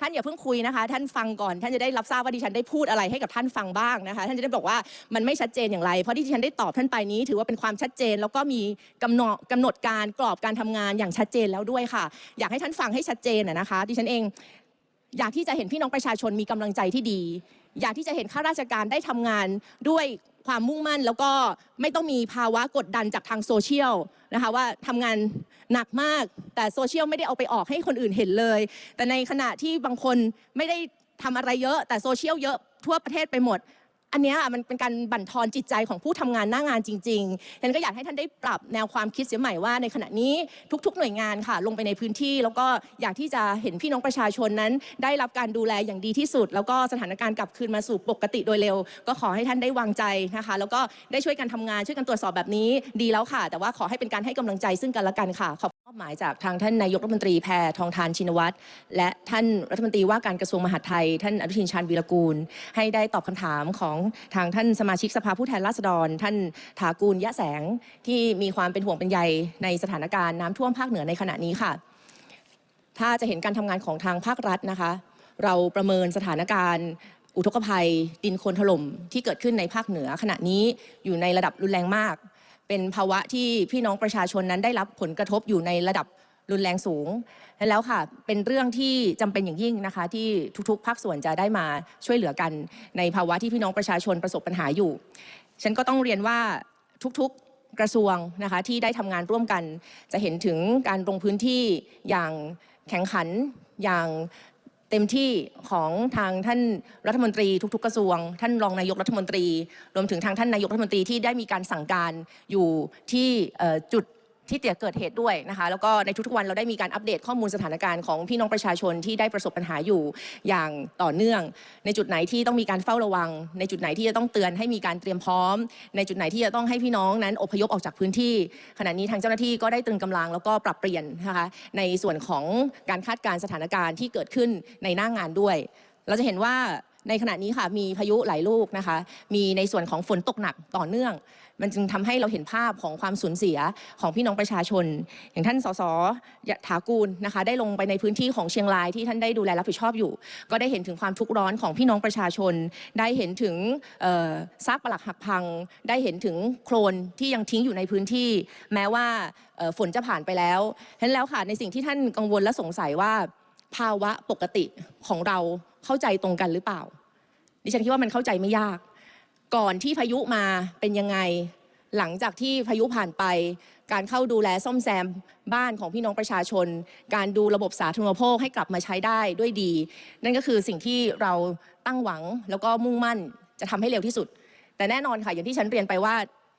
ท่านอย่าเพิ่งคุยนะคะ ท่านฟังก่อน ท่านจะได้รับทราบว่าดิฉันได้พูดอะไรให้กับท่านฟังบ้างนะคะ ท่านจะได้บอกว่ามันไม่ชัดเจนอย่างไร เพราะที่ดิฉันได้ตอบท่านไปนี้ ถือว่าเป็นความชัดเจน แล้วก็มีกำหนดกำหนดการกรอบการทำงานอย่างชัดเจนแล้วด้วยค่ะ อยากให้ท่านฟังให้ชัดเจนนะนะคะ ดิฉันเองอยากที่จะเห็นพี่น้องประชาชนมีกำลังใจที่ดี อยากที่จะเห็นข้าราชการได้ทำงานด้วย ความมุ่งมั่น แล้วก็ไม่ต้องมีภาวะกดดันจากทางโซเชียลนะคะว่าทำงานหนักมาก แต่โซเชียลไม่ได้เอาไปออกให้คนอื่นเห็นเลย แต่ในขณะที่บางคนไม่ได้ทำอะไรเยอะ แต่โซเชียลเยอะทั่วประเทศไปหมด อันนี้มันเป็นการบั่นทอนจิตใจของผู้ทำงานหน้างานจริงๆฉะนันก็อยากให้ท่านได้ปรับแนวความคิดเสียใหม่ว่าในขณะนี้ทุก ๆ หน่วยงานค่ะลงไปในพื้นที่ แล้วก็อยากที่จะเห็นพี่น้องประชาชนนั้น ได้รับการดูแลอย่างดีที่สุด แล้วก็สถานการณ์กลับคืนมาสู่ปกติโดยเร็ว ก็ขอให้ท่านได้วางใจนะคะ แล้วก็ได้ช่วยกันทำงานช่วยกันตรวจสอบแบบนี้ดีแล้วค่ะ แต่ว่าขอให้เป็นการให้กำลังใจซึ่งกันและกันค่ะขอบมอบ หมายจากทางท่านนายกรัฐมนตรีแพทองทานชินวัตรและท่านรัฐมนตรีว่าการกระทรวงมหาดไทย ท่านอนุทินชาญวีรกูล ให้ได้ตอบคำถามของทางท่านสมาชิกสภาผู้แทนราษฎร ท่านถากูลยะแสงที่มีความเป็นห่วงเป็นใยในสถานการณ์น้ำท่วมภาคเหนือในขณะนี้ค่ะ ถ้าจะเห็นการทำงานของทางภาครัฐนะคะ เราประเมินสถานการณ์อุทกภัย ดินโคลนถล่มที่เกิดขึ้นในภาคเหนือขณะนี้อยู่ในระดับรุนแรงมาก เป็นภาวะที่พี่น้องประชาชนนั้นได้รับผลกระทบอยู่ในระดับรุนแรงสูงแล้วค่ะ เป็นเรื่องที่จำเป็นอย่างยิ่งนะคะ ที่ทุกๆ ภาคส่วนจะได้มาช่วยเหลือกัน ในภาวะที่พี่น้องประชาชนประสบปัญหาอยู่ ฉันก็ต้องเรียนว่าทุกๆกระทรวงนะคะที่ได้ทำงานร่วมกัน จะเห็นถึงการลงพื้นที่อย่างแข่งขันอย่าง ต็มที่ของทางท่านรัฐมนตรีทุก ๆ กระทรวง ท่านรองนายกรัฐมนตรี รวมถึงทางท่านนายกรัฐมนตรีที่ได้มีการสั่งการอยู่ที่จุด ที่เกิดเหตุด้วยนะคะแล้วก็ในทุกๆวันเราได้มีการอัปเดตข้อมูลสถานการณ์ของพี่น้องประชาชนที่ได้ประสบปัญหาอยู่อย่างต่อเนื่อง ในจุดไหนที่ต้องมีการเฝ้าระวัง ในจุดไหนที่จะต้องเตือนให้มีการเตรียมพร้อม ในจุดไหนที่จะต้องให้พี่น้องนั้นอพยพออกจากพื้นที่ ขณะนี้ทางเจ้าหน้าที่ก็ได้ตรึงกำลังแล้วก็ปรับเปลี่ยนนะคะในส่วนของการคาดการณ์สถานการณ์ที่เกิดขึ้นในหน้างานด้วย เราจะเห็นว่าในขณะนี้ค่ะมีพายุหลายลูกนะคะ มีในส่วนของฝนตกหนักต่อเนื่อง มันจึงทำให้เราเห็นภาพของความสูญเสียของพี่น้องประชาชน อย่างท่านสสยถากูลนะคะ ได้ลงไปในพื้นที่ของเชียงรายที่ท่านได้ดูแลรับผิดชอบอยู่ ก็ได้เห็นถึงความทุกข์ร้อนของพี่น้องประชาชน ได้เห็นถึงซากปลักหักพัง ได้เห็นถึงโคลนที่ยังทิ้งอยู่ในพื้นที่ แม้ว่าฝนจะผ่านไปแล้วฉะนั้นแล้วค่ะในสิ่งที่ท่านกังวลและสงสัยว่าภาวะปกติของเราเข้าใจตรงกันหรือเปล่า ดิฉันคิดว่ามันเข้าใจไม่ยาก ก่อนที่พายุมาเป็นยังไง หลังจากที่พายุผ่านไป การเข้าดูแลซ่อมแซมบ้านของพี่น้องประชาชน การดูระบบสาธารณูปโภคให้กลับมาใช้ได้ด้วยดี นั่นก็คือสิ่งที่เราตั้งหวังแล้วก็มุ่งมั่นจะทำให้เร็วที่สุด แต่แน่นอนค่ะอย่างที่ฉันเรียนไปว่า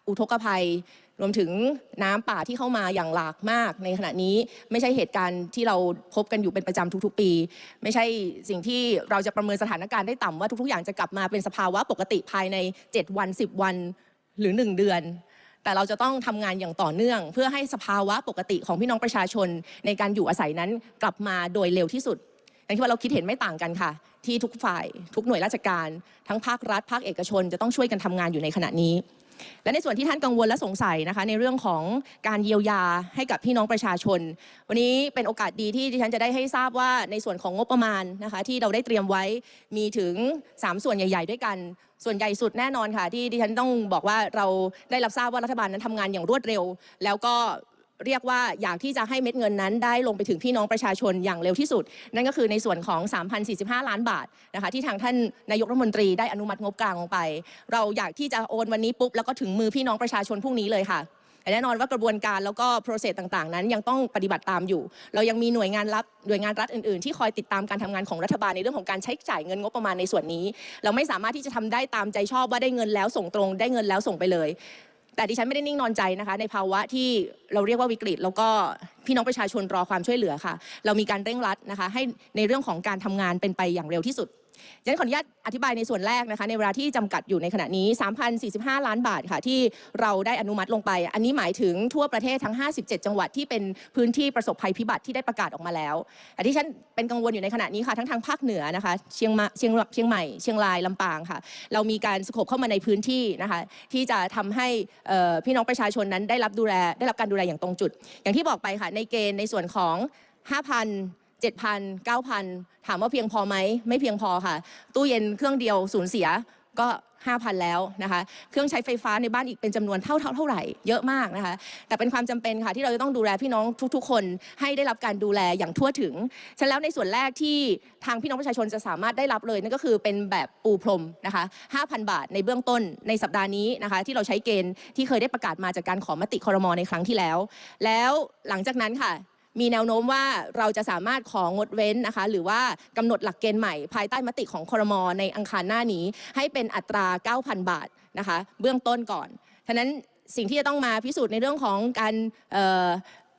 อุทกภัย รวมถึงน้ำป่าที่เข้ามาอย่างหลากมาก ในขณะนี้ไม่ใช่เหตุการณ์ที่เราพบกันอยู่เป็นประจำทุก ๆ ปี ไม่ใช่สิ่งที่เราจะประเมินสถานการณ์ได้ต่ำว่าทุก ๆ อย่างจะกลับมาเป็นสภาวะปกติภายใน 7 วัน 10 วันหรือ 1 เดือน แต่เราจะต้องทำงานอย่างต่อเนื่อง เพื่อให้สภาวะปกติของพี่น้องประชาชน ในการอยู่อาศัยนั้นกลับมาโดยเร็วที่สุดอย่างที่ว่าเราคิดเห็นไม่ต่างกันค่ะ ที่ทุกฝ่าย ทุกหน่วยราชการ ทั้งภาครัฐ ภาคเอกชน จะต้องช่วยกันทำงานอยู่ในขณะนี้ และในส่วนที่ท่านกังวลและสงสัยนะคะ ในเรื่องของการเยียวยาให้กับพี่น้องประชาชน วันนี้เป็นโอกาสดีที่ดิฉันจะได้ให้ทราบว่าในส่วนของงบประมาณนะคะที่เราได้เตรียมไว้มีถึง 3 ส่วนใหญ่ ๆ ด้วยกัน ส่วนใหญ่สุดแน่นอนค่ะ ที่ดิฉันต้องบอกว่าเราได้รับทราบว่ารัฐบาลนั้นทำงานอย่างรวดเร็ว แล้วก็ เรียกว่าอยากที่จะให้เม็ดเงินนั้นได้ลงไปถึงพี่น้องประชาชนอย่างเร็วที่สุด นั่นก็คือในส่วนของ 3,045 ล้านบาทนะคะที่ทางท่านนายกรัฐมนตรีได้อนุมัติงบกลางลงไป เราอยากที่จะโอนวันนี้ปุ๊บแล้วก็ถึงมือพี่น้องประชาชนพรุ่งนี้เลยค่ะแต่แน่นอนว่ากระบวนการแล้วก็โปรเซสต่างๆ นั้นยังต้องปฏิบัติตามอยู่ เรายังมีหน่วยงานรัฐหน่วยงานรัฐอื่นๆ ที่คอยติดตามการทำงานของรัฐบาลในเรื่องของการใช้จ่ายเงินงบประมาณในส่วนนี้ เราไม่สามารถที่จะทำได้ตามใจชอบว่าได้เงินแล้วส่งตรง ได้เงินแล้วส่งไปเลย แต่ดิฉันไม่ได้นิ่งนอนใจนะคะ ในภาวะที่เราเรียกว่าวิกฤต แล้วก็พี่น้องประชาชนรอความช่วยเหลือค่ะ เรามีการเร่งรัดนะคะ ให้ในเรื่องของการทำงานเป็นไปอย่างเร็วที่สุด ฉันขออนุญาตอธิบายในส่วนแรกนะคะในเวลาที่จำกัดอยู่ในขณะนี้ 3,045 ล้านบาทค่ะที่เราได้อนุมัติลงไป อันนี้หมายถึงทั่วประเทศทั้ง 57 จังหวัดที่เป็นพื้นที่ประสบภัยพิบัติที่ได้ประกาศออกมาแล้วแต่ที่ฉันเป็นกังวลอยู่ในขณะนี้ค่ะทั้งทางภาคเหนือนะคะเชียงมาเชียงเชียงใหม่เชียงรายลำปางค่ะ เรามีการสโคบเข้ามาในพื้นที่นะคะที่จะทำให้พี่น้องประชาชนนั้นได้รับดูแลได้รับการดูแลอย่างตรงจุด อย่างที่บอกไปค่ะในเกณฑ์ในส่วนของ 5,000 7,000 9,000 ถามว่าเพียงพอไหม ไม่เพียงพอค่ะ ตู้เย็นเครื่องเดียวสูญเสียก็ 5,000 แล้วนะคะ เครื่องใช้ไฟฟ้าในบ้านอีกเป็นจำนวนเท่าเท่าเท่าไหร่ เยอะมากนะคะ แต่เป็นความจำเป็นค่ะที่เราจะต้องดูแลพี่น้องทุก ๆ คนให้ได้รับการดูแลอย่างทั่วถึง ฉะนั้นแล้วในส่วนแรกที่ทางพี่น้องประชาชนจะสามารถได้รับเลยนั่นก็คือเป็นแบบปูพรมนะคะ 5,000 บาทในเบื้องต้นในสัปดาห์นี้นะคะ ที่เราใช้เกณฑ์ที่เคยได้ประกาศมาจากการขอมติคอรมอในครั้งที่แล้ว แล้วหลังจากนั้นค่ะ มีแนวโน้มว่าเราจะสามารถของดเว้นนะคะ หรือว่ากำหนดหลักเกณฑ์ใหม่ ภายใต้มติของครมในอังคารหน้านี้ ให้เป็นอัตรา 9,000 บาทนะคะ เบื้องต้นก่อนฉะนั้นสิ่งที่จะต้องมาพิสูจน์ในเรื่องของการ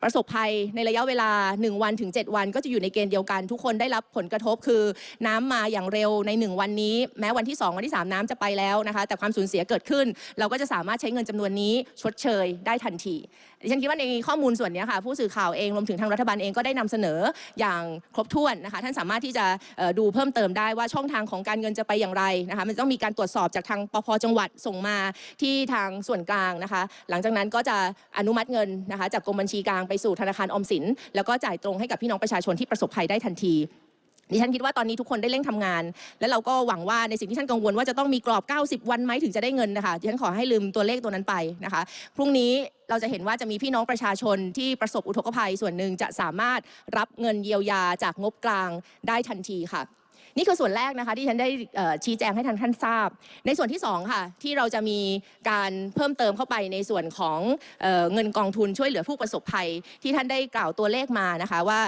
ประสบภัยในระยะเวลา 1 วันถึง 7 วัน ก็จะอยู่ในเกณฑ์เดียวกัน ทุกคนได้รับผลกระทบคือน้ำมาอย่างเร็วใน 1 วันนี้ แม้วันที่ 2 วันที่ 3 น้ำจะไปแล้วนะคะ แต่ความสูญเสียเกิดขึ้น เราก็จะสามารถใช้เงินจำนวนนี้ชดเชยได้ทันทีฉันคิดว่าในข้อมูลส่วนนี้ค่ะผู้สื่อข่าวเองรวมถึงทางรัฐบาลเองก็ได้นำเสนออย่างครบถ้วนนะคะท่านสามารถที่จะดูเพิ่มเติมได้ว่าช่องทางของการเงินจะไปอย่างไรนะคะมันต้องมีการตรวจสอบจากทางปพจังหวัดส่งมาที่ทางส่วนกลางนะคะหลังจากนั้นก็จะอนุมัติเงินนะคะจากกรมบัญชีกลางไปสู่ธนาคารออมสิน แล้วก็จ่ายตรงให้กับพี่น้องประชาชนที่ประสบภัยได้ทันทีดิฉันคิดว่าตอนนี้ทุกคนได้เร่งทำงาน และเราก็หวังว่าในสิ่งที่ท่านกังวลว่าจะต้องมีกรอบ 90 วันไหมถึงจะได้เงินนะคะดิฉันขอให้ลืมตัวเลขตัวนั้นไปนะคะ พรุ่งนี้ เราจะเห็นว่าจะมีพี่น้องประชาชนที่ประสบอุทกภัยส่วนหนึ่งจะสามารถรับเงินเยียวยาจากงบกลางได้ทันทีค่ะ นี่คือส่วนแรกนะคะที่ฉันได้ชี้แจงให้ท่างท่านทราบ ในส่วนที่สองค่ะที่เราจะมีการเพิ่มเติมเข้าไปในส่วนของเออเงินกองทุนช่วยเหลือผู้ประสบภัย ที่ท่านได้กล่าวตัวเลขมานะคะว่า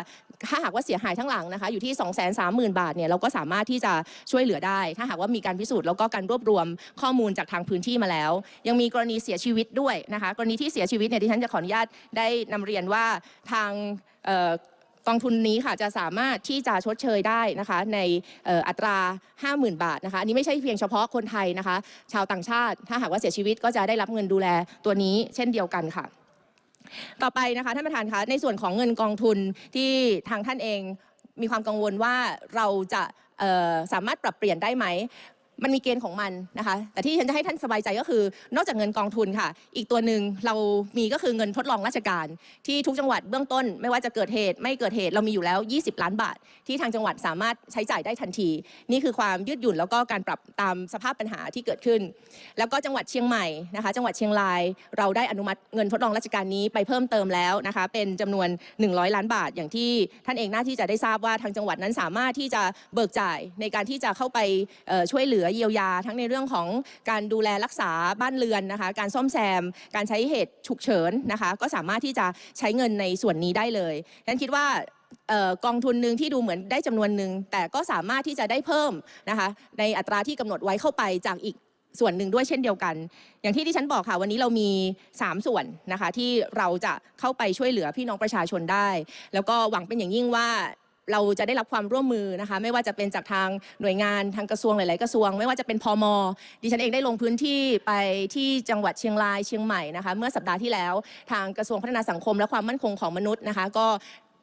ถ้าหากว่าเสียหายทั้งหลังนะคะอยู่ที่ 2 3 0 0 0 0 บาทเนี่ยเราก็สามารถที่จะช่วยเหลือได้ ถ้าหากว่ามีการพิสูจน์แล้วก็การรวบรวมข้อมูลจากทางพื้นที่มาแล้ว ยังมีกรณีเสียชีวิตด้วยนะคะกรณีที่เสียชีวิตเนี่ยดิฉันจะขออนุญาตได้นำเรียนว่าทาง อ่อกองทุนนี้ค่ะจะสามารถที่จะชดเชยได้นะคะในอัตรา 50,000 บาทนะคะอันนี้ไม่ใช่เพียงเฉพาะคนไทยนะคะ ชาวต่างชาติ ถ้าหากว่าเสียชีวิตก็จะได้รับเงินดูแลตัวนี้เช่นเดียวกันค่ะ ต่อไปนะคะท่านประธานคะในส่วนของเงินกองทุนที่ทางท่านเองมีความกังวลว่าเราจะสามารถปรับเปลี่ยนได้ไหม มันมีเกณฑ์ของมันนะคะ แต่ที่ฉันจะให้ท่านสบายใจก็คือ นอกจากเงินกองทุนค่ะ อีกตัวหนึ่งเรามีก็คือเงินทดลองราชการ ที่ทุกจังหวัดเบื้องต้น ไม่ว่าจะเกิดเหตุ ไม่เกิดเหตุเรามีอยู่แล้ว 20 ล้านบาท ที่ทางจังหวัดสามารถใช้จ่ายได้ทันที นี่คือความยืดหยุ่นแล้วก็การปรับตามสภาพปัญหาที่เกิดขึ้น แล้วก็จังหวัดเชียงใหม่นะคะ จังหวัดเชียงราย เราได้อนุมัติเงินทดลองราชการนี้ไปเพิ่มเติมแล้วนะคะ เป็นจำนวน 100 ล้านบาท อย่างที่ท่านเองน่าที่จะได้ทราบว่าทางจังหวัดนั้นสามารถที่จะเบิกจ่ายในการที่จะเข้าไปช่วยเหลือเยียวยา ทั้งในเรื่องของการดูแลรักษาบ้านเรือนนะคะ การซ่อมแซม การใช้เหตุฉุกเฉินนะคะ ก็สามารถที่จะใช้เงินในส่วนนี้ได้เลยฉังนั้นคิดว่ากองทุนหนึ่งที่ดูเหมือนได้จำนวนหนึ่งแต่ก็สามารถที่จะได้เพิ่มนะคะ ในอัตราที่กำหนดไว้เข้าไปจากอีกส่วนหนึ่งด้วยเช่นเดียวกัน อย่างที่ที่ฉันบอกค่ะ วันนี้เรามี 3 ส่วนนะคะ ที่เราจะเข้าไปช่วยเหลือพี่น้องประชาชนได้ แล้วก็หวังเป็นอย่างยิ่งว่า เราจะได้รับความร่วมมือนะคะ ไม่ว่าจะเป็นจากทางหน่วยงานทางกระทรวงหลาย ๆ กระทรวง ไม่ว่าจะเป็นพมดิฉันเองได้ลงพื้นที่ไปที่จังหวัดเชียงรายเชียงใหม่นะคะ เมื่อสัปดาห์ที่แล้วทางกระทรวงพัฒนาสังคม และความมั่นคงของมนุษย์นะคะ ก็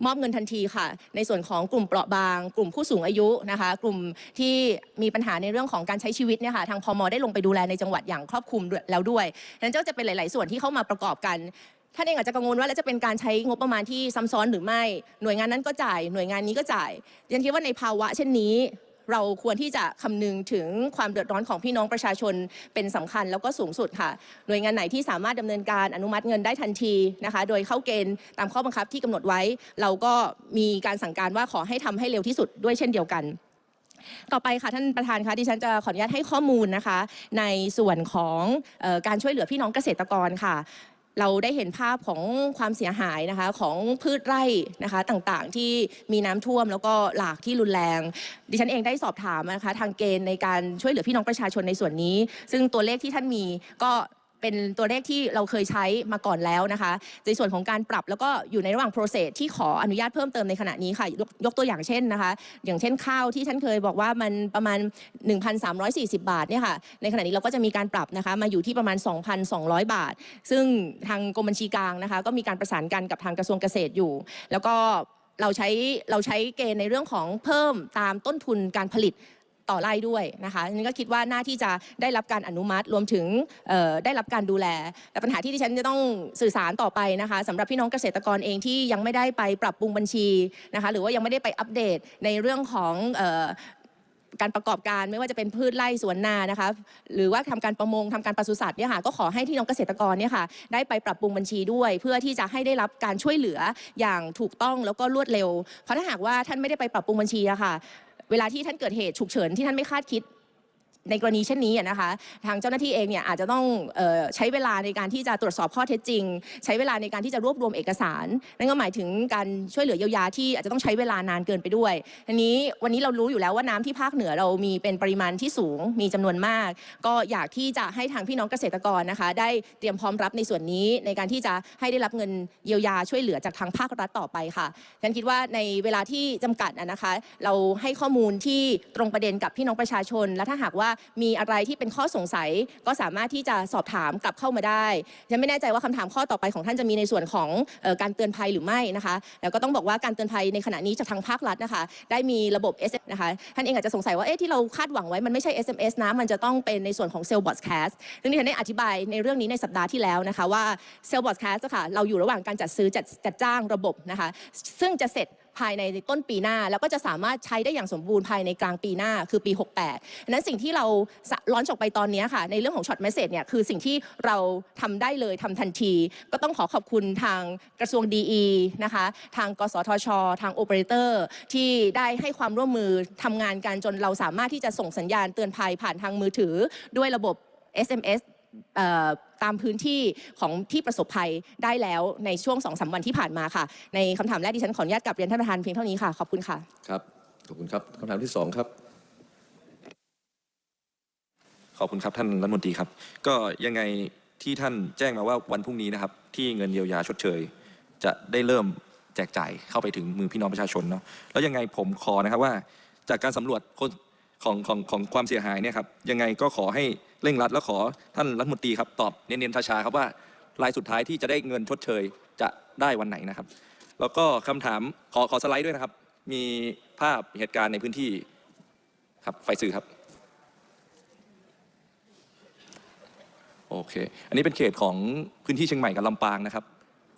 มอบเงินทันทีค่ะ ในส่วนของกลุ่มเปราะบาง กลุ่มผู้สูงอายุนะคะ กลุ่มที่มีปัญหาในเรื่องของการใช้ชีวิตเนี่ยค่ะทางพมได้ลงไปดูแลในจังหวัดอย่างครอบคลุมแล้วด้วยนั้นก็จะเป็นหลาย ๆ ส่วนที่เข้ามาประกอบกัน ท่านเองอาจจะกังวลว่าแล้วจะเป็นการใช้งบประมาณที่ซ้ำซ้อนหรือไม่ หน่วยงานนั้นก็จ่าย หน่วยงานนี้ก็จ่ายดิฉันคิดว่าในภาวะ เช่นนี้ เราควรที่จะคำนึงถึงความเดือดร้อนของพี่น้องประชาชนเป็นสำคัญแล้วก็สูงสุดค่ะ หน่วยงานไหนที่สามารถดำเนินการอนุมัติเงินได้ทันทีนะคะ โดยเข้าเกณฑ์ตามข้อบังคับที่กำหนดไว้ เราก็มีการสั่งการว่าขอให้ทำให้เร็วที่สุดด้วยเช่นเดียวกันต่อไปค่ะท่านประธานคะดิฉันจะขออนุญาตให้ข้อมูลนะคะ ในส่วนของออการช่วยเหลือพี่น้องเกษตรกรค่ะ เราได้เห็นภาพของความเสียหายนะคะของพืชไร่นะคะต่างๆ ที่มีน้ำท่วมแล้วก็หลากที่รุนแรง ดิฉันเองได้สอบถามนะคะทางเกณฑ์ในการช่วยเหลือพี่น้องประชาชนในส่วนนี้ ซึ่งตัวเลขที่ท่านมีก็ เป็นตัวเลขที่เราเคยใช้มาก่อนแล้วนะคะในส่วนของการปรับแล้วก็อยู่ในระหว่าง process ที่ขออนุญาตเพิ่มเติมในขณะนี้ค่ะยกยกตัวอย่างเช่นนะคะ อย่างเช่นข้าวที่ท่านเคยบอกว่ามันประมาณ 1,340 บาทเนี่ยค่ะในขณะนี้เราก็จะมีการปรับนะคะมาอยู่ที่ประมาณ 2,200 บาท ซึ่งทางกรมบัญชีกลางนะคะก็มีการประสานกันกับทางกระทรวงเกษตรอยู่ แล้วก็เราใช้เราใช้เกณฑ์ในเรื่องของเพิ่มตามต้นทุนการผลิต ต่อไร่ด้วยนะคะฉันก็คิดว่าน่าที่จะได้รับการอนุมัติรวมถึงได้รับการดูแล แต่ปัญหาที่ดิฉันจะต้องสื่อสารต่อไปนะคะสำหรับพี่น้องเกษตรกรเองที่ยังไม่ได้ไปปรับปรุงบัญชีนะคะหรือว่ายังไม่ได้ไปอัปเดตในเรื่องของการประกอบการไม่ว่าจะเป็นพืชไร่สวนนานะคะหรือว่าทำการประมงทำการปศุสัตว์เนี่ยค่ะก็ขอให้ที่น้องเกษตรกรเนี่ยค่ะได้ไปปรับปรุงบัญชีด้วย เพื่อที่จะให้ได้รับการช่วยเหลืออย่างถูกต้องแล้วก็รวดเร็ว เพราะถ้าหากว่าท่านไม่ได้ไปปรับปรุงบัญชีอะค่ะ เวลาที่ท่านเกิดเหตุฉุกเฉินที่ท่านไม่คาดคิด ในกรณีเช่นนี้นะคะ ทางเจ้าหน้าที่เองเนี่ยอาจจะต้องออใช้เวลาในการที่จะตรวจสอบข้อเท็จจริง ใช้เวลาในการที่จะรวบรวมเอกสาร นั่นก็หมายถึงการช่วยเหลือเยียวยาที่อาจจะต้องใช้เวลานานเกินไปด้วยทีนี้วันนี้เรารู้อยู่แล้วว่าน้ำที่ภาคเหนือเรามีเป็นปริมาณที่สูงมีจำนวนมาก ก็อยากที่จะให้ทางพี่น้องเกษตรกรนะคะ ได้เตรียมพร้อมรับในส่วนนี้ในการที่จะให้ได้รับเงินเยียวยาช่วยเหลือจากทางภาครัฐต่อไปค่ะฉันคิดว่าในเวลาที่จำกัดนะคะ เราให้ข้อมูลที่ตรงประเด็นกับพี่น้องประชาชน และถ้าหากว่ามีอะไรที่เป็นข้อสงสัย ก็สามารถที่จะสอบถามกลับเข้ามาได้ฉันไม่แน่ใจว่าคำถามข้อต่อไปของท่านจะมีในส่วนของออการเตือนภัยหรือไม่นะคะ แล้วก็ต้องบอกว่าการเตือนภัยในขณะนี้จากทางภาครัฐนะคะ ได้มีระบบ S นะคะท่านเองอาจจะสงสัยว่าเอ๊ะที่เราคาดหวังไว้มันไม่ใช่ SMS นะมันจะต้องเป็นในส่วนของเซลล์บอ d แคสซึ่งที่ฉันได้อธิบายในเรื่องนี้ในสัปดาห์ที่แล้วนะคะว่าเซลล์บอ d แคสค่ะเราอยู่ระหว่างการจัดซื้อจัดจัดจ้างระบบนะคะ ซึ่งจะเสร็จ ภายในต้นปีหน้า แล้วก็จะสามารถใช้ได้อย่างสมบูรณ์ภายในกลางปีหน้าคือปี 68ดังนั้นสิ่งที่เราล้อนออกไปตอนนี้ค่ะ ในเรื่องของช็อตเมสเซจเนี่ยคือสิ่งที่เราทำได้เลยทำทันที ก็ต้องขอขอบคุณทางกระทรวงดีนะคะ ทางกสทช ทางโอเปอเรเตอร์ที่ได้ให้ความร่วมมือทำงานกันจนเราสามารถที่จะส่งสัญญาณเตือนภัยผ่านทางมือถือด้วยระบบ SMS เอ่อ ตามพื้นที่ของที่ประสบภัยได้แล้วในช่วง2องสาวันที่ผ่านมาค่ะ ในคำถามแรกที่ฉันขออนุญาตกลับเรียนท่านประธานเพียงเท่านี้ค่ะ ขอบคุณค่ะ ครับ ขอบคุณครับคำถามที่สองครับ ขอบคุณครับท่านรัฐมนตรีครับ ก็ยังไงที่ท่านแจ้งมาว่าวันพรุ่งนี้นะครับ ที่เงินเยียวยาชดเชย จะได้เริ่มแจกจ่ายเข้าไปถึงมือพี่น้องประชาชนเนาะแล้วยังไงผมขอนะครับว่า จากการสำรวจคน ของของของความเสียหายเนี่ยครับยังไงก็ขอให้เร่งรัด แล้วขอท่านรัฐมนตรีครับตอบเน้นๆช้าๆครับว่ารายสุดท้ายที่จะได้เงินชดเชยจะได้วันไหนนะครับ แล้วก็คำถามขอขอสไลด์ด้วยนะครับ มีภาพเหตุการณ์ในพื้นที่ครับไฟสื่อครับโอเค อันนี้เป็นเขตของพื้นที่เชียงใหม่กับลำปางนะครับ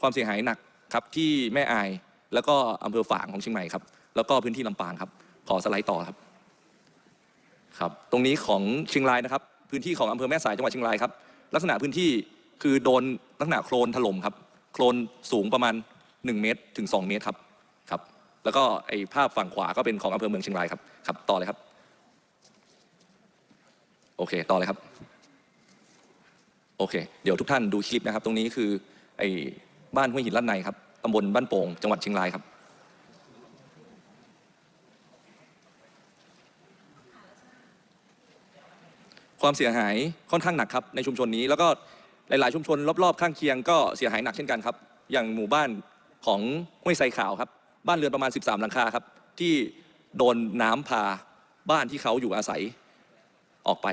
ความเสียหายหนักครับที่แม่อาย แล้วก็อำเภอฝางของเชียงใหม่ครับ แล้วก็พื้นที่ลำปางครับ ขอสไลด์ต่อครับ ครับตรงนี้ของเชียงรายนะครับ พื้นที่ของอำเภอแม่สายจังหวัดเชียงรายครับ ลักษณะพื้นที่คือโดนลักษณะโคลนถล่มครับ โคลนสูงประมาณ 1 เมตรถึง 2 เมตรครับครับ แล้วก็ไอ้ภาพฝั่งขวาก็เป็นของอำเภอเมืองเชียงรายครับครับต่อเลยครับ โอเค ต่อเลยครับ โอเค เดี๋ยวทุกท่านดูคลิปนะครับ ตรงนี้คือไอ้บ้านห้วยหินล้านในครับตำบลบ้านโป่งจังหวัดเชียงรายครับ ความเสียหายค่อนข้างหนักครับในชุมชนนี้ แล้วก็หลาย ๆ ชุมชนรอบ ๆ ข้างเคียงก็เสียหายหนักเช่นกันครับ อย่างหมู่บ้านของห้วยไซขาวครับ บ้านเรือนประมาณ 13 หลังคาครับ ที่โดนน้ำพาบ้านที่เขาอยู่อาศัยออกไป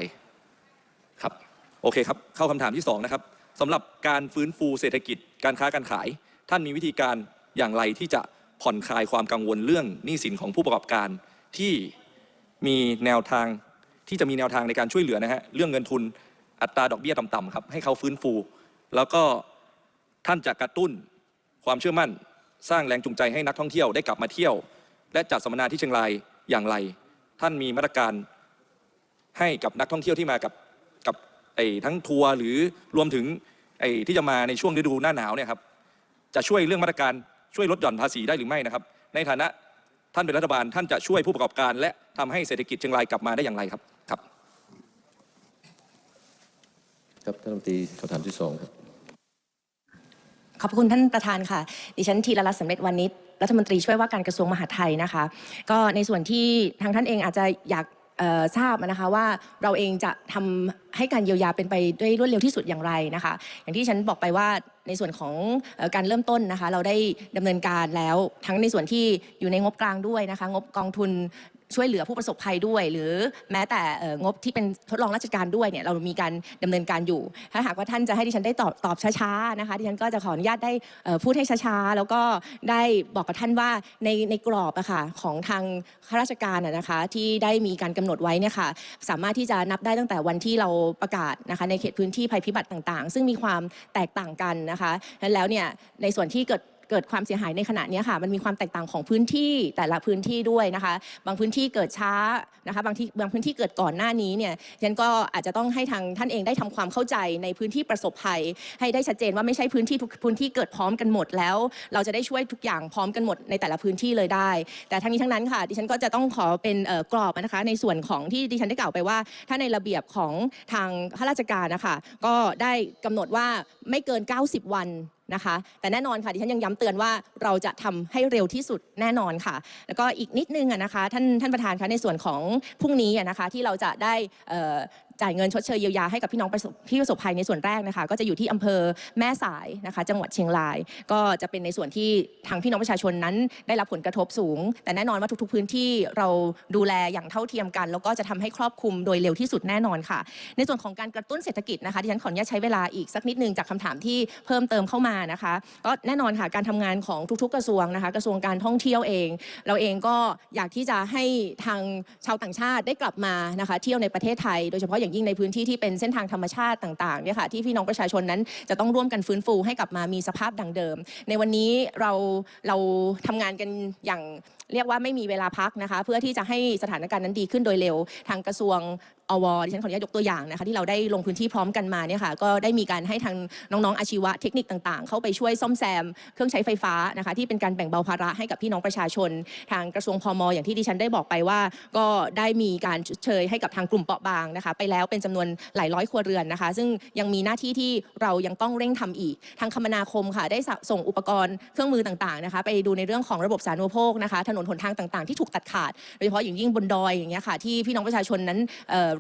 ครับโอเคครับเข้าคำถามที่สองนะครับสำหรับการฟื้นฟูเศรษฐกิจการค้าการขาย ท่านมีวิธีการอย่างไรที่จะผ่อนคลายความกังวลเรื่องหนี้สินของผู้ประกอบการที่มีแนวทาง ที่จะมีแนวทางในการช่วยเหลือนะฮะเรื่องเงินทุนอัตราดอกเบี้ยต่ำๆครับให้เขาฟื้นฟู แล้วก็ท่านจะกระตุ้นความเชื่อมั่น สร้างแรงจูงใจให้นักท่องเที่ยวได้กลับมาเที่ยว และจัดสัมมนาที่เชียงรายอย่างไร ท่านมีมาตรการให้กับนักท่องเที่ยวที่มากับกับไอ้ทั้งทัวร์หรือรวมถึงไอ้ที่จะมาในช่วงฤดูหน้าหนาวเนี่ยครับจะช่วยเรื่องมาตรการช่วยลดหย่อนภาษีได้หรือไม่นะครับ ในฐานะท่านเป็นรัฐบาลท่านจะช่วยผู้ประกอบการ และทำให้เศรษฐกิจเชียงรายกลับมาได้อย่างไรครับ ครับท่านรัฐมนตรีคำถามที่สองครับขอบคุณท่านประธานค่ะ ดิฉันธีรรัตน์สำเร็จวานิชรัฐมนตรีช่วยว่าการกระทรวงมหาดไทยนะคะ ก็ในส่วนที่ทางท่านเองอาจจะอยากทราบนะคะว่าเราเองจะทำให้การเยียวยาเป็นไปด้วยรวดเร็วที่สุดอย่างไรนะคะ อย่างที่ฉันบอกไปว่าในส่วนของการเริ่มต้นนะคะ เราได้ดำเนินการแล้วทั้งในส่วนที่อยู่ในงบกลางด้วยนะคะ งบกองทุน ช่วยเหลือผู้ประสบภัยด้วย หรือแม้แต่เอ่องบที่เป็นทดลองราชการด้วยเนี่ยเรามีการดำเนินการอยู่ ถ้าหากว่าท่านจะให้ดิฉันได้ตอบตอบช้าๆนะคะดิฉันก็จะขออนุญาตได้พูดให้ช้าๆ แล้วก็ได้บอกกับท่านว่าในในกรอบอะค่ะของทางข้าราชการอะนะคะที่ได้มีการกำหนดไว้เนี่ยค่ะสามารถที่จะนับได้ตั้งแต่วันที่เราประกาศนะคะในเขตพื้นที่ภัยพิบัติต่างๆ ซึ่งมีความแตกต่างกันนะคะแล้วเนี่ยในส่วนที่เกิด เกิดความเสียหายในขณะนี้ค่ะมันมีความแตกต่างของพื้นที่แต่ละพื้นที่ด้วยนะคะ บางพื้นที่เกิดช้านะคะบางที่บางพื้นที่เกิดก่อนหน้านี้เนี่ยฉันก็อาจจะต้องให้ทางท่านเองได้ทำความเข้าใจในพื้นที่ประสบภัย ให้ได้ชัดเจนว่าไม่ใช่พื้นที่ทุกพื้นที่เกิดพร้อมกันหมดแล้ว เราจะได้ช่วยทุกอย่างพร้อมกันหมดในแต่ละพื้นที่เลยได้ แต่ทั้งนี้ทั้งนั้นค่ะ ดิฉันก็จะต้องขอเป็นกรอบนะคะในส่วนของที่ดิฉันได้กล่าวไปว่า ถ้าในระเบียบของทางข้าราชการนะคะก็ได้กำหนดว่าไม่เกิน 90 วัน นะคะ แต่แน่นอนค่ะดิฉันยังย้ำเตือนว่าเราจะทำให้เร็วที่สุดแน่นอนค่ะ แล้วก็อีกนิดนึงนะคะท่านท่านประธานคะในส่วนของพรุ่งนี้นะคะที่เราจะได้ จ่ายเงินชดเชยเยียวยาให้กับพี่น้องประสบที่ประสบภัยในส่วนแรกนะคะ ก็จะอยู่ที่อำเภอแม่สายนะคะ จังหวัดเชียงราย ก็จะเป็นในส่วนที่ทางพี่น้องประชาชนนั้น ได้รับผลกระทบสูง แต่แน่นอนว่าทุก ๆ พื้นที่เราดูแลอย่างเท่าเทียมกัน แล้วก็จะทำให้ครอบคลุมโดยเร็วที่สุดแน่นอนค่ะ ในส่วนของการกระตุ้นเศรษฐกิจนะคะที่ฉันขออนุญาตใช้เวลาอีกสักนิดนึงจากคำถามที่เพิ่มเติมเข้ามานะคะ ก็แน่นอนค่ะการทำงานของทุก ๆ กระทรวงนะคะ กระทรวงการท่องเที่ยวเอง เราเองก็อยากที่จะให้ทางชาวต่างชาติได้กลับมานะคะ เที่ยวในประเทศไทย โดยเฉพาะอย่างยิ่งในพื้นที่ที่เป็นเส้นทางธรรมชาติต่างๆเนี่ยค่ะที่พี่น้องประชาชนนั้นจะต้องร่วมกันฟื้นฟูให้กลับมามีสภาพดังเดิม ในวันนี้เราเราทำงานกันอย่างเรียกว่าไม่มีเวลาพักนะคะ เพื่อที่จะให้สถานการณ์นั้นดีขึ้นโดยเร็ว ทางกระทรวง อวดิฉันขออนุญาตยกตัวอย่างนะคะที่เราได้ลงพื้นที่พร้อมกันมาเนี่ยค่ะก็ได้มีการให้ทางน้องๆ อาชีวะเทคนิคต่างๆ เข้าไปช่วยซ่อมแซมเครื่องใช้ไฟฟ้านะคะที่เป็นการแบ่งเบาภาระให้กับพี่น้องประชาชน ทางกระทรวงพมอย่างที่ดิฉันได้บอกไปว่า ก็ได้มีการชดเชยให้กับทางกลุ่มเปราะบางนะคะไปแล้วเป็นจำนวนหลายร้อยครัวเรือนนะคะ ซึ่งยังมีหน้าที่ที่เรายังต้องเร่งทำอีก ทางคมนาคมค่ะได้ส่งอุปกรณ์เครื่องมือต่างๆนะคะไปดูในเรื่องของระบบสาธารณูปโภคนะคะถนนหนทางต่างๆ ที่ถูกตัดขาด โดยเฉพาะอย่างยิ่งบนดอยอย่างเงี้ยค่ะที่พี่น้องประชาชนนั้น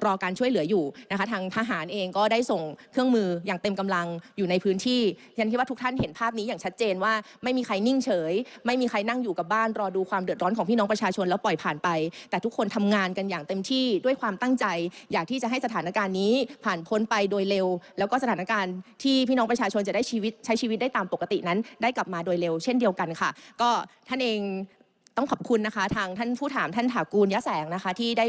รอการช่วยเหลืออยู่นะคะทางทหารเองก็ได้ส่งเครื่องมืออย่างเต็มกำลังอยู่ในพื้นที่ฉันคิดว่าทุกท่านเห็นภาพนี้อย่างชัดเจนว่าไม่มีใครนิ่งเฉย ไม่มีใครนั่งอยู่กับบ้านรอดูความเดือดร้อนของพี่น้องประชาชนแล้วปล่อยผ่านไป แต่ทุกคนทำงานกันอย่างเต็มที่ด้วยความตั้งใจ อยากที่จะให้สถานการณ์นี้ผ่านพ้นไปโดยเร็ว แล้วก็สถานการณ์ที่พี่น้องประชาชนจะได้ชีวิตใช้ชีวิตได้ตามปกตินั้น ได้กลับมาโดยเร็วเช่นเดียวกันค่ะ ก็ท่านเอง ต้องขอบคุณนะคะ ทางท่านผู้ถามท่านถากูลยะแสงนะคะ ที่ได้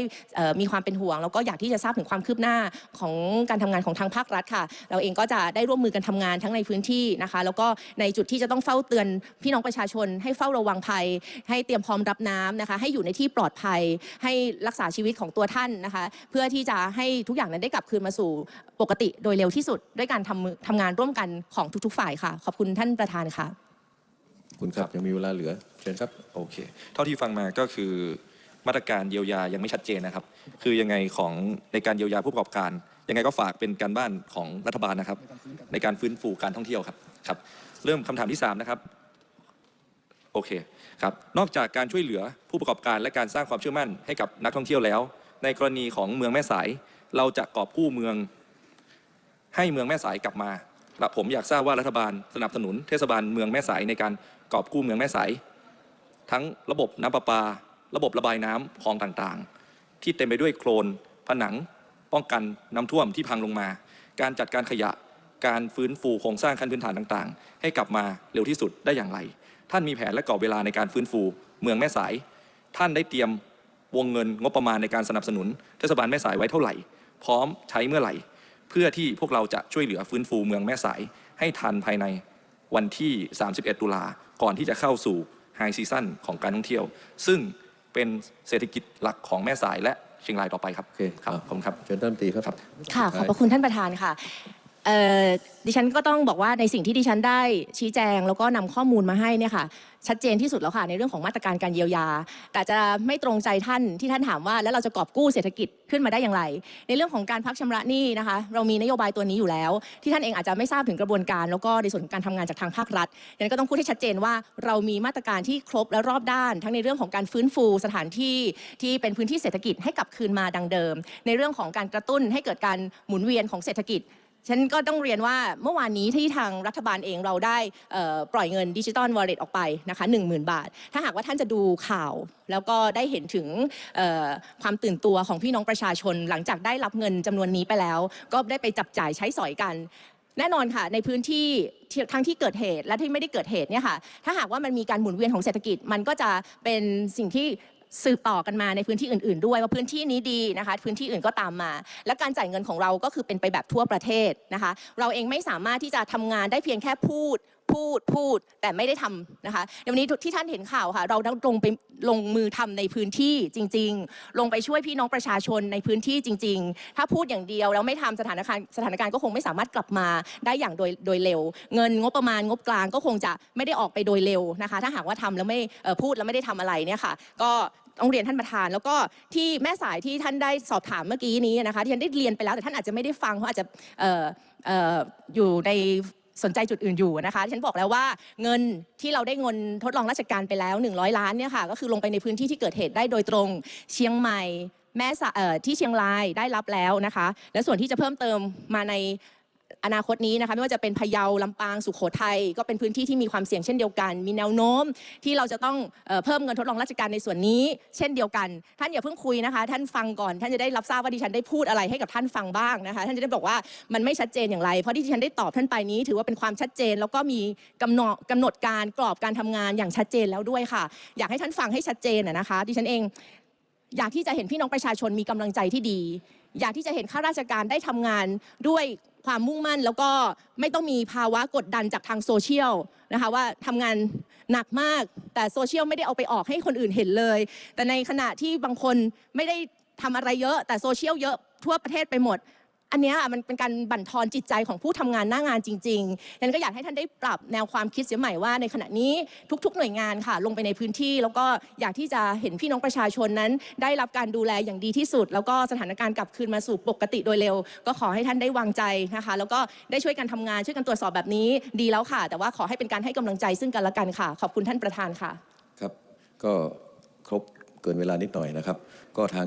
มีความเป็นห่วง แล้วก็อยากที่จะทราบถึงความคืบหน้าของการทำงานของทางภาครัฐค่ะ เราเองก็จะได้ร่วมมือกันทำงานทั้งในพื้นที่นะคะ แล้วก็ในจุดที่จะต้องเฝ้าเตือนพี่น้องประชาชน ให้เฝ้าระวังภัย ให้เตรียมพร้อมรับน้ำนะคะ ให้อยู่ในที่ปลอดภัย ให้รักษาชีวิตของตัวท่านนะคะ เพื่อที่จะให้ทุกอย่างนั้นได้กลับคืนมาสู่ปกติโดยเร็วที่สุด ด้วยการทำทำงานร่วมกันของทุกๆ ฝ่ายค่ะ ขอบคุณท่านประธานค่ะคุณครับยังมีเวลาเหลือ ชิญครับโอเค เท่าที่ฟังมาก็คือมาตรการเยียวยายังไม่ชัดเจนนะครับ คือยังไงของในการเยียวยาผู้ประกอบการ ยังไงก็ฝากเป็นการบ้านของรัฐบาลนะครับ ในการฟื้นฟูการท่องเที่ยวครับครับ เริ่มคำถามที่สามนะครับโอเคครับนอกจากการช่วยเหลือผู้ประกอบการและการสร้างความเชื่อมั่นให้กับนักท่องเที่ยวแล้ว ในกรณีของเมืองแม่สาย เราจะกอบกู้เมือง ให้เมืองแม่สายกลับมาและผมอยากทราบว่ารัฐบาลสนับสนุนเทศบาลเมืองแม่สายในการกอบกู้เมืองแม่สาย ทั้งระบบน้ำประปา ระบบระบายน้ำคลองต่างๆ ที่เต็มไปด้วยโคลนผนังป้องกันน้ำท่วมที่พังลงมา การจัดการขยะการฟื้นฟูโครงสร้างขั้นพื้นฐานต่างๆ ให้กลับมาเร็วที่สุดได้อย่างไร ท่านมีแผนและกรอบเวลาในการฟื้นฟูเมืองแม่สาย ท่านได้เตรียมวงเงินงบประมาณในการสนับสนุนเทศบาลแม่สายไว้เท่าไหร่ พร้อมใช้เมื่อไหร่ เพื่อที่พวกเราจะช่วยเหลือฟื้นฟูเมืองแม่สายให้ทันภายในวันที่ 31 ตุลาก่อนที่จะเข้าสู่ ไฮซีซั่นของการท่องเที่ยว ซึ่งเป็นเศรษฐกิจหลักของแม่สายและเชียงรายต่อไปครับโอเคครับอะขอบคุณครับเชิญท่านรัฐมนตรีครับ ค่ะ ขอบพระคุณท่านประธานค่ะเอ่อ ดิฉันก็ต้องบอกว่าในสิ่งที่ดิฉันได้ชี้แจง แล้วก็นำข้อมูลมาให้เนี่ยค่ะชัดเจนที่สุดแล้วค่ะในเรื่องของมาตรการการเยียวยา แต่จะไม่ตรงใจท่านที่ท่านถามว่า แล้วเราจะกอบกู้เศรษฐกิจขึ้นมาได้อย่างไร ในเรื่องของการพักชำระหนี้นะคะ เรามีนโยบายตัวนี้อยู่แล้ว ที่ท่านเองอาจจะไม่ทราบถึงกระบวนการ แล้วก็ในส่วนของการทำงานจากทางภาครัฐดังนั้นก็ต้องพูดให้ชัดเจนว่าเรามีมาตรการที่ครบและรอบด้าน ทั้งในเรื่องของการฟื้นฟูสถานที่ที่เป็นพื้นที่เศรษฐกิจให้กลับคืนมาดังเดิม ในเรื่องของการกระตุ้นให้เกิดการหมุนเวียนของเศรษฐกิจ ฉันก็ต้องเรียนว่าเมื่อวานนี้ที่ทางรัฐบาลเองเราได้ปล่อยเงินดิจิ t a ลวอลเล็ตออกไปนะคะ10,000 บาท ถ้าหากว่าท่านจะดูข่าว แล้วก็ได้เห็นถึงความตื่นตัวของพี่น้องประชาชน หลังจากได้รับเงินจำนวนนี้ไปแล้ว ก็ได้ไปจับจ่ายใช้สอยกันแน่นอนค่ะ ในพื้นที่ที่ทั้งที่เกิดเหตุและที่ไม่ได้เกิดเหตุเนี่ยค่ะถ้าหากว่ามันมีการหมุนเวียนของเศรษฐกิจ มันก็จะเป็นสิ่งที่ สืบต่อกันมาในพื้นที่อื่น ๆ ด้วยว่าพื้นที่นี้ดีนะคะ พื้นที่อื่นก็ตามมา และการจ่ายเงินของเราก็คือเป็นไปแบบทั่วประเทศนะคะ เราเองไม่สามารถที่จะทำงานได้เพียงแค่พูด พูดพูดแต่ไม่ได้ทำนะคะเดี๋ยววันนี้ที่ท่านเห็นข่าวค่ะ เราต้องลงไปลงมือทำในพื้นที่จริง ๆ ลงไปช่วยพี่น้องประชาชนในพื้นที่จริง ๆ ถ้าพูดอย่างเดียวแล้วไม่ทำสถานการณ์สถานการณ์ก็คงไม่สามารถกลับมาได้อย่างโดยโดยเร็ว เงินงบประมาณงบกลางก็คงจะไม่ได้ออกไปโดยเร็วนะคะ ถ้าหากว่าทำแล้วไม่พูดแล้วไม่ได้ทำอะไรเนี่ยค่ะ ก็ต้องเรียนท่านประธาน แล้วก็ที่แม่สายที่ท่านได้สอบถามเมื่อกี้นี้นะคะที่ท่านได้เรียนไปแล้วแต่ท่านอาจจะไม่ได้ฟังเพราะอาจจะออออยู่ใน สนใจจุดอื่นอยู่นะคะฉันบอกแล้วว่าเงินที่เราได้เงินทดลองราชการไปแล้ว 100 ล้านเนี่ยค่ะก็คือลงไปในพื้นที่ที่เกิดเหตุได้โดยตรงเชียงใหม่แม่ที่เชียงรายได้รับแล้วนะคะ และส่วนที่จะเพิ่มเติมมาใน อนาคตนี้นะคะไม่ว่าจะเป็นพะเยาลำปางสุโขทัยก็เป็นพื้นที่ที่มีความเสี่ยงเช่นเดียวกัน มีแนวโน้มที่เราจะต้องเออเพิ่มเงินทดลองราชการในส่วนนี้ เช่นเดียวกัน ท่านอย่าเพิ่งคุยนะคะ ท่านฟังก่อน ท่านจะได้รับทราบว่าดิฉันได้พูดอะไรให้กับท่านฟังบ้างนะคะ ท่านจะได้บอกว่ามันไม่ชัดเจนอย่างไร เพราะที่ดิฉันได้ตอบท่านไปนี้ ถือว่าเป็นความชัดเจน แล้วก็มีกำหนดกำหนดการกรอบการทำงานอย่างชัดเจนแล้วด้วยค่ะ อยากให้ท่านฟังให้ชัดเจนนะนะคะ ดิฉันเองอยากที่จะเห็นพี่น้องประชาชนมีกำลังใจที่ดี อยากที่จะเห็นข้าราชการได้ทำงานด้วย ความมุ่งมั่น แล้วก็ไม่ต้องมีภาวะกดดันจากทางโซเชียลนะคะว่าทำงานหนักมากแต่โซเชียลไม่ได้เอาไปออกให้คนอื่นเห็นเลย แต่ในขณะที่บางคนไม่ได้ทำอะไรเยอะ แต่โซเชียลเยอะทั่วประเทศไปหมด อันนี้มันเป็นการบั่นทอนจิตใจของผู้ทำงานหน้างานจริงๆดังนั้นก็อยากให้ท่านได้ปรับแนวความคิดเสียใหม่ว่าในขณะนี้ทุก ๆ หน่วยงานค่ะ ลงไปในพื้นที่ แล้วก็อยากที่จะเห็นพี่น้องประชาชนนั้น ได้รับการดูแลอย่างดีที่สุด แล้วก็สถานการณ์กลับคืนมาสู่ปกติโดยเร็ว ก็ขอให้ท่านได้วางใจนะคะ แล้วก็ได้ช่วยกันทำงานช่วยกันตรวจสอบแบบนี้ดีแล้วค่ะ แต่ว่าขอให้เป็นการให้กำลังใจซึ่งกันและกันค่ะ ขอบคุณท่านประธานค่ะ ครับ ก็ครบเกินเวลานิดหน่อยนะครับ ก็ทาง